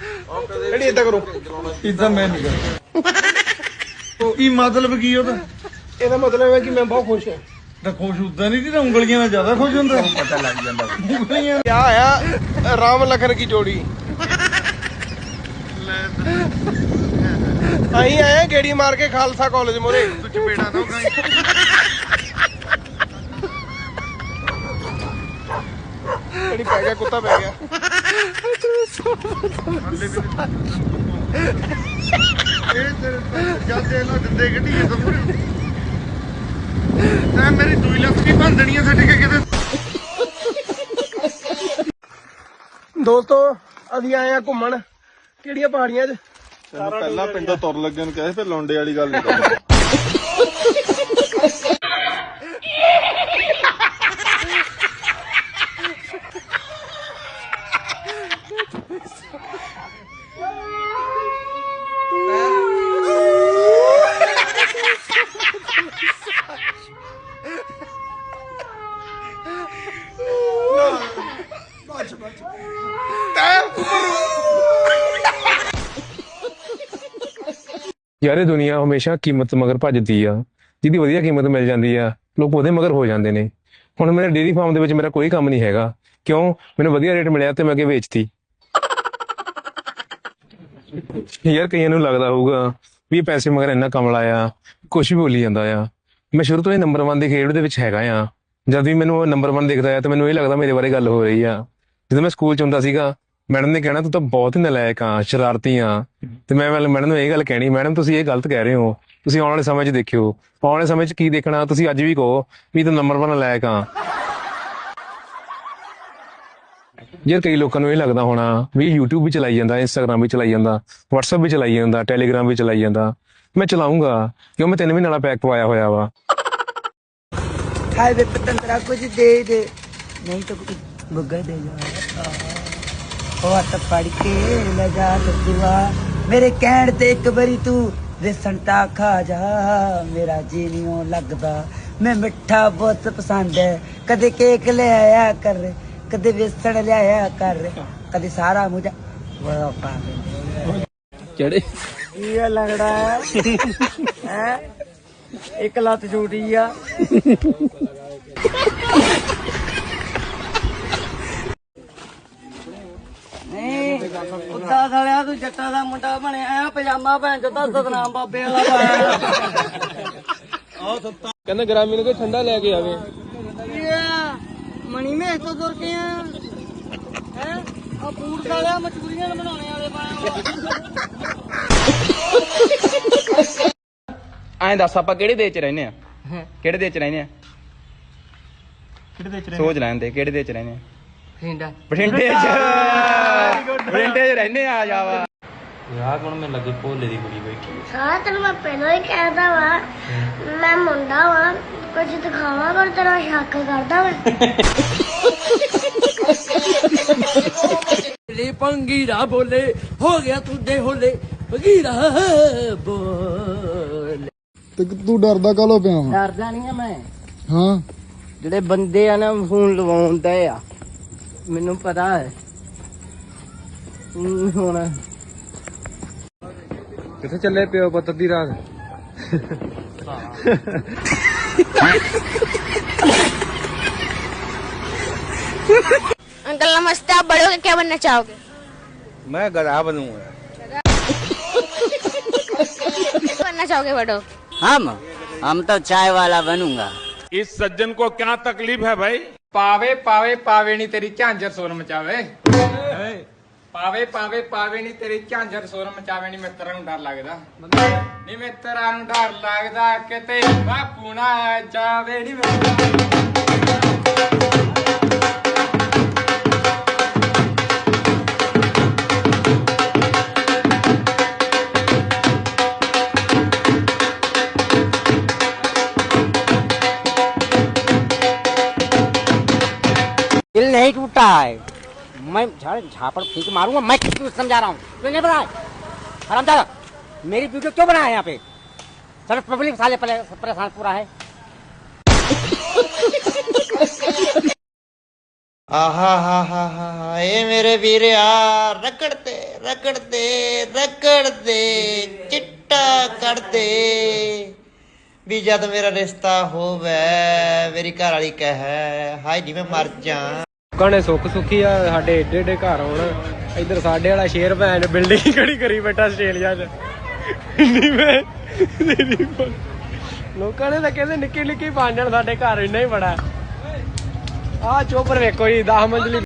ਜਿਹੜੀ ਏਦਾਂ ਕਰੋ? ਇਦਾਂ ਮੈਂ ਨਹੀਂ ਕਰਦਾ। ਕੀ ਮਤਲਬ ਕੀ ਉਹਦਾ? ਇਹਦਾ ਮਤਲਬ ਹੈ ਕਿ ਮੈਂ ਬਹੁਤ ਖੁਸ਼ ਹਾਂ। ਤਾਂ ਖੁਸ਼ ਉਦਾਂ ਨਹੀਂ ਜਿਹੜਾ ਉਂਗਲੀਆਂ ਨਾਲ ਜ਼ਿਆਦਾ ਖੁਸ਼ ਹੁੰਦਾ? ਪਤਾ ਲੱਗ ਜਾਂਦਾ ਉਂਗਲੀਆਂ ਕਿਆ ਆਇਆ ਰਾਮ ਲਖਨ ਕੀ ਜੋੜੀ? ਆਈ ਆਏ ਗੇੜੀ ਮਾਰ ਕੇ ਖਾਲਸਾ ਕਾਲਜ ਮੋਰੇ। ਤੂੰ ਚਪੇੜਾ ਦੋਗਾ ਜਿਹੜੀ ਪੈ ਗਿਆ ਕੁੱਤਾ ਪੈ ਗਿਆ। ਇਹ ਤੇਰੇ ਜਦ ਨਾ ਦਿੰਦੇ ਗੱਡੀ ਇਹ ਤਾਂ ਮੇਰੀ ਦੂਈ ਲੱਤ ਕੀ ਭੰਨ ਦੇਣੀ ਆ ਸਾਡੇ ਕੇ ਕਿਤੇ ਦੋਸਤੋ, ਅਸੀਂ ਆਏ ਆ ਘੁੰਮਣ। ਕਿਹੜੀਆਂ ਪਹਾੜੀਆਂ 'ਚ? ਪਹਿਲਾਂ ਪਿੰਡੋਂ ਤੁਰ ਲੱਗਣ ਨੂੰ ਫਿਰ ਲੌਂਡੇ ਵਾਲੀ ਗੱਲ ਨਹੀਂ ਯਾਰ ਇਹ ਦੁਨੀਆ ਹਮੇਸ਼ਾ ਕੀਮਤ ਮਗਰ ਭੱਜਦੀ ਆ। ਜਿਹਦੀ ਵਧੀਆ ਕੀਮਤ ਮਿਲ ਜਾਂਦੀ ਆ, ਲੋਕ ਉਹਦੇ ਮਗਰ ਹੋ ਜਾਂਦੇ ਨੇ। ਹੁਣ ਮੇਰੇ ਡੇਰੀ ਫਾਰਮ ਦੇ ਵਿੱਚ ਮੇਰਾ ਕੋਈ ਕੰਮ ਨਹੀਂ ਹੈਗਾ। ਕਿਉਂ? ਮੈਨੂੰ ਵਧੀਆ ਰੇਟ ਮਿਲਿਆ ਤੇ ਮੈਂ ਅੱਗੇ ਵੇਚਤੀ। ਯਾਰ ਕਈਆਂ ਨੂੰ ਲੱਗਦਾ ਹੋਊਗਾ ਵੀ ਪੈਸੇ ਮਗਰ ਇੰਨਾ ਕਮਲਾ ਆ ਕੁਝ ਵੀ ਬੋਲੀ ਜਾਂਦਾ ਆ। ਮੈਂ ਸ਼ੁਰੂ ਤੋਂ ਹੀ ਨੰਬਰ 1 ਦੀ ਖੇਡ ਦੇ ਵਿੱਚ ਹੈਗਾ ਆ। ਜਦ ਵੀ ਮੈਨੂੰ ਨੰਬਰ 1 ਦਿਖਦਾ ਆ ਤਾਂ ਮੈਨੂੰ ਇਹ ਲੱਗਦਾ ਮੇਰੇ ਬਾਰੇ ਗੱਲ ਹੋ ਰਹੀ ਆ। ਜਦੋਂ ਮੈਂ ਸਕੂਲ ਚ ਹੁੰਦਾ ਸੀਗਾ ਮੈਡਮ ਨੇ ਕਹਿਣਾ, ਤੂੰ ਤਾਂ ਬਹੁਤ ਹੀ ਨਲਾਇਕ ਆ, ਸ਼ਰਾਰਤੀ ਆ। ਤੇ ਮੈਂ ਮੈਡਮ ਨੂੰ ਇਹ ਗੱਲ ਕਹਿਣੀ, ਮੈਡਮ, ਤੁਸੀਂ ਇਹ ਗਲਤ ਕਹਿ ਰਹੇ ਹੋ। ਤੁਸੀਂ ਆਉਣ ਵਾਲੇ ਸਮੇਂ 'ਚ ਦੇਖਿਓ। ਆਉਣ ਵਾਲੇ ਸਮੇਂ 'ਚ ਕੀ ਦੇਖਣਾ? ਤੁਸੀਂ ਅੱਜ ਵੀ ਕਹੋ ਵੀ ਤੂੰ ਨੰਬਰ 1 ਲਾਇਕ ਆ। ਯਾਰ ਕਈ ਲੋਕਾਂ ਨੂੰ ਇਹ ਲੱਗਦਾ ਹੋਣਾ ਵੀ YouTube ਵੀ ਚਲਾਈ ਜਾਂਦਾ, Instagram ਵੀ ਚਲਾਈ ਜਾਂਦਾ, WhatsApp ਵੀ ਚਲਾਈ ਜਾਂਦਾ, Telegram ਵੀ ਚਲਾਈ ਜਾਂਦਾ। ਮੈਂ ਚਲਾਉਂਗਾ ਕਿਉਂ? ਮੈਂ ਤਿੰਨ ਮਹੀਨੇ ਵਾਲਾ ਪੈਕ ਪਵਾਇਆ ਹੋਇਆ ਵਾ। ਹਾਏ ਵੇ ਪਤੰਦਰਾ ਕੁਝ ਦੇ ਦੇ। ਨਹੀਂ ਤਾਂ ਗੁੱਗਾ ਦੇ ਜਾ। ਹੱਥ ਫੜ ਕੇ ਲੈ ਜਾ ਸੱਜਵਾ ਮੇਰੇ ਕਹਿਣ ਤੇ ਇੱਕ ਵਾਰੀ ਤੂੰ ਵੇਸਣ ਤਾਂ ਖਾ ਜਾ ਮੇਰਾ ਜੀ ਨਹੀਂ ਲੱਗਦਾ। ਮੈਂ ਮਿੱਠਾ ਬਹੁਤ ਪਸੰਦ ਹੈ ਕਦੇ ਕੇਕ ਲੈ ਆਇਆ ਕਰ ਕਦੇ ਵੇਸਣ ਲਿਆਇਆ ਕਰ ਕਦੇ ਸਾਰਾ ਮੁਝਾ ਬੜਾ ਪਾਗਲ ਚੜੇ ਇਹ ਲੰਗੜਾ ਹੈ? ਇੱਕ ਲੱਤ ਛੋਟੀ ਆ। ਉੱਤਾ ਸਾਲਿਆ ਤੂੰ ਜੱਟਾਂ ਦਾ ਮੁੰਡਾ ਬਣਿਆ ਆ ਪਜਾਮਾ ਭੈਣ ਚੋ ਤਾਂ ਸਤਨਾਮ ਬਾਬੇ ਵਾਲਾ ਪਾਇਆ। ਕਹਿੰਦਾ ਗ੍ਰਾਮੀ ਨੂੰ ਕੋਈ ਠੰਡਾ ਲੈ ਕੇ ਆਵੇ। ਮਣੀ ਮੇਂ ਤੋਂ ਤੁਰ ਕੇ ਆ। ਹੈ? ਆ ਬੂਟ ਸਾਲਿਆ ਮਚੂਰੀਆਂ ਬਣਾਉਣੇ ਵਾਲੇ ਪਾਇਆ ਐਂ ਦੱਸ ਆਪਾਂ ਕਿਹੜੇ ਦੇਸ਼ ਚ ਰਹਿੰਦੇ ਆ? ਕਿਹੜੇ ਦੇਸ਼ ਚ ਰਹਿੰਦੇ ਆ? ਕਿਹੜੇ ਦੇਸ਼ ਚ ਸੋਚ ਲੈਣ ਦੇ ਕਿਹੜੇ ਦੇਸ਼ ਚ ਰਹਿੰਦੇ ਆ? ਹਿੰਦਾ ਬਠਿੰਡੇ ਚ। ਬਠਿੰਡੇ ਚ ਰਹਿੰਦੇ ਆ ਜਾਵਾ ਸਾਰਾ ਤੈਨੂੰ ਮੈਂ ਪਹਿਲਾਂ ਹੀ ਕਹਿਦਾ ਵਾ। ਮੈਂ ਮੁੰਡਾ ਵਾਂ ਕੁਝ ਦਿਖਾਵਾਂ ਪਰ ਤੇਰਾ ਸ਼ੱਕ ਕਰਦਾ ਮੈਂ ਲੈ ਪੰਗੀਰਾ ਬੋਲੇ ਹੋ ਗਿਆ ਤੁਝੇ ਹੋਲੇ ਪੰਗੀਰਾ ਬੋਲੇ। ਤੇ ਤੂੰ ਡਰਦਾ ਕਾਲੋ ਪਿਆ ਵਾਂ? ਡਰਦਾ ਨਹੀਂ ਆ ਮੈਂ। ਹਾਂ। ਜਿਹੜੇ ਬੰਦੇ ਆ ਨਾ ਫੋਨ ਲਵਾਉਂਦੇ ਆ ਮੈਨੂੰ ਪਤਾ ਹੈ। ਹੁਣ। चले पे हो ਪੁੱਤ ਦੀ रात अंकल नमस्ते आप बड़े होकर क्या बनना चाहोगे मैं गधा बनूँगा बनना चाहोगे बड़ो हम हम तो चाय वाला बनूँगा इस सज्जन को क्या तकलीफ़ है भाई? पावे पावे पावे नहीं तेरी क्या अंजर सोन मचावे ਪਾਵੇ ਪਾਵੇ ਪਾਵੇ ਨਹੀਂ ਤੇਰੀ ਝਾਂਜਰ ਸੁਰ ਮਚਾਵੇ ਨਹੀਂ ਮਿੱਤਰਾਂ ਨੂੰ ਡਰ ਲੱਗਦਾ ਨਹੀਂ ਮਿੱਤਰਾਂ ਨੂੰ ਡਰ ਲੱਗਦਾ ਕਿਤੇ ਬਾਪੂ ਨਾ ਆ ਜਾਵੇ ਨਹੀਂ ਮਿੱਤਰਾਂ दिल नहीं टूटा है मैं झापड़ फीक मारूँगा, मैं किसी को समझा रहा हूँ। तो नहीं बताए हराम दादा मेरी वीडियो क्यों बनाया यहाँ पे? सर, पब्लिक साले परेशान पूरा है। आहा, हा हा हा हा ये मेरे वीर यार रगड़ते रगड़ते रगड़ते चिट्टा कर दे। भी जद मेरा रिश्ता होवे, मेरी घर वाली कह, हाय जी, मैं मर जा। ਲੋਕਾਂ ਨੇ ਸੁੱਖ ਸੁਖੀ ਆ, ਸਾਡੇ ਏਡੇ ਏਡੇ ਘਰ ਆਉਣ। ਇੱਧਰ ਸਾਡੇ ਵਾਲਾ ਸ਼ੇਰ ਭੈਣ ਬਿਲਡਿੰਗ ਖੜੀ ਕਰੀ ਬੈਠਾ ਆਸਟ੍ਰੇਲੀਆ 'ਚ। ਨਹੀਂ ਮੈਂ ਲੋਕਾਂ ਨੇ ਤਾਂ ਕਹਿੰਦੇ ਨਿੱਕੀ ਨਿੱਕੀ ਬਣ ਜਾਣ ਸਾਡੇ ਘਰ ਇੰਨਾ ਹੀ ਬੜਾ। ਆ ਚੋਪਰ ਵੇਖੋ ਜੀ 10 ਮੰਜ਼ਲੀ